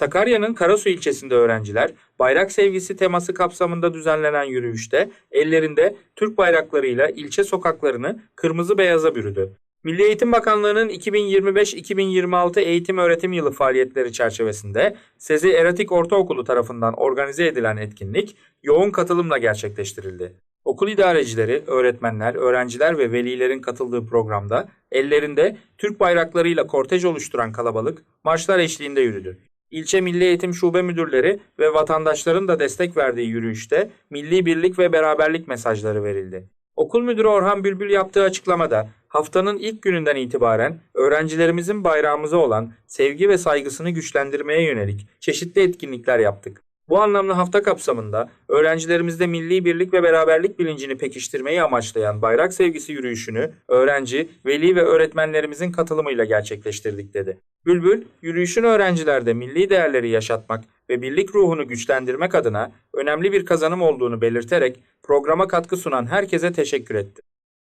Sakarya'nın Karasu ilçesinde öğrenciler bayrak sevgisi teması kapsamında düzenlenen yürüyüşte ellerinde Türk bayraklarıyla ilçe sokaklarını kırmızı beyaza bürüdü. Milli Eğitim Bakanlığı'nın 2025-2026 eğitim öğretim yılı faaliyetleri çerçevesinde Sezi Eratik Ortaokulu tarafından organize edilen etkinlik yoğun katılımla gerçekleştirildi. Okul idarecileri, öğretmenler, öğrenciler ve velilerin katıldığı programda ellerinde Türk bayraklarıyla kortej oluşturan kalabalık marşlar eşliğinde yürüdü. İlçe Milli Eğitim Şube Müdürleri ve vatandaşların da destek verdiği yürüyüşte milli birlik ve beraberlik mesajları verildi. Okul müdürü Orhan Bülbül yaptığı açıklamada haftanın ilk gününden itibaren öğrencilerimizin bayrağımıza olan sevgi ve saygısını güçlendirmeye yönelik çeşitli etkinlikler yaptık. Bu anlamda hafta kapsamında öğrencilerimizde milli birlik ve beraberlik bilincini pekiştirmeyi amaçlayan bayrak sevgisi yürüyüşünü öğrenci, veli ve öğretmenlerimizin katılımıyla gerçekleştirdik dedi. Bülbül, yürüyüşün öğrencilerde milli değerleri yaşatmak ve birlik ruhunu güçlendirmek adına önemli bir kazanım olduğunu belirterek programa katkı sunan herkese teşekkür etti.